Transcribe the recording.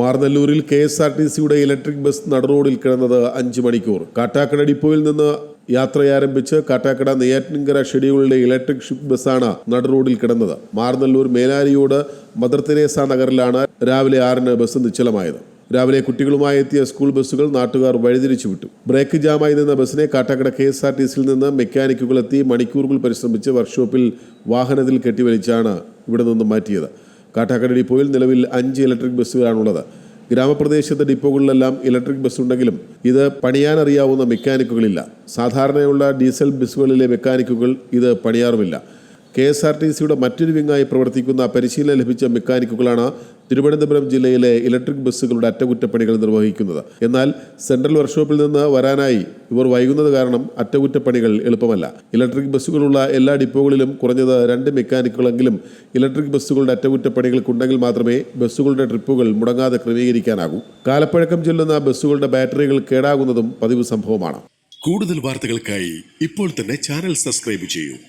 മാർനല്ലൂരിൽ K S R T സിയുടെ electric bus നടുറോഡിൽ കിടന്നത് അഞ്ച് മണിക്കൂർ. കാട്ടാക്കട ഡിപ്പോയിൽ നിന്ന് യാത്രയാരംഭിച്ച് കാട്ടാക്കട നെയ്യാറ്റിൻകര ഷെഡ്യൂളിലെ ഇലക്ട്രിക് ഷിപ്പ് ബസ്സാണ് നടുറോഡിൽ കിടന്നത്. മാർനല്ലൂർ മേലാരിയോട് മദർ തെരേസ നഗറിലാണ് രാവിലെ ആറിന് ബസ് നിശ്ചലമായത്. രാവിലെ കുട്ടികളുമായി എത്തിയ സ്കൂൾ ബസ്സുകൾ നാട്ടുകാർ വഴിതിരിച്ചു വിട്ടു. ബ്രേക്ക് ജാമായി നിന്ന ബസ്സിനെ Kattakada K S R T സിയിൽ നിന്ന് മെക്കാനിക്കുകൾ എത്തി മണിക്കൂറുകൾ പരിശ്രമിച്ച് വർക്ക്ഷോപ്പിൽ വാഹനത്തിൽ കെട്ടിവലിച്ചാണ് ഇവിടെ നിന്ന് മാറ്റിയത്. കാട്ടാക്കട ഡിപ്പോയിൽ നിലവിൽ അഞ്ച് ഇലക്ട്രിക് ബസ്സുകളാണുള്ളത്. ഗ്രാമപ്രദേശത്തെ ഡിപ്പോകളിലെല്ലാം ഇലക്ട്രിക് ബസ് ഉണ്ടെങ്കിലും ഇത് പണിയാനറിയാവുന്ന മെക്കാനിക്കുകളില്ല. സാധാരണയുള്ള ഡീസൽ ബസ്സുകളിലെ മെക്കാനിക്കുകൾ ഇത് പണിയാറുമില്ല. കെ എസ് ആർ ടി സിയുടെ മറ്റൊരു വിങ്ങായി പ്രവർത്തിക്കുന്ന പരിശീലനം ലഭിച്ച മെക്കാനിക്കുകളാണ് തിരുവനന്തപുരം ജില്ലയിലെ ഇലക്ട്രിക് ബസ്സുകളുടെ അറ്റകുറ്റപ്പണികൾ നിർവഹിക്കുന്നത്. എന്നാൽ സെൻട്രൽ വർക്ക്ഷോപ്പിൽ നിന്ന് വരാനായി ഇവർ വൈകുന്നത് കാരണം അറ്റകുറ്റപ്പണികൾ എളുപ്പമല്ല. ഇലക്ട്രിക് ബസ്സുകളുള്ള എല്ലാ ഡിപ്പോകളിലും കുറഞ്ഞത് രണ്ട് മെക്കാനിക്കുകളെങ്കിലും ഇലക്ട്രിക് ബസ്സുകളുടെ അറ്റകുറ്റപ്പണികൾക്കുണ്ടെങ്കിൽ മാത്രമേ ബസ്സുകളുടെ ട്രിപ്പുകൾ മുടങ്ങാതെ ക്രമീകരിക്കാനാകൂ. കാലപ്പഴക്കം ചെല്ലുന്ന ബസ്സുകളുടെ ബാറ്ററികൾ കേടാകുന്നതും പതിവ് സംഭവമാണ്. കൂടുതൽ വാർത്തകൾക്കായി ഇപ്പോൾ തന്നെ ചാനൽ സബ്സ്ക്രൈബ് ചെയ്യൂ.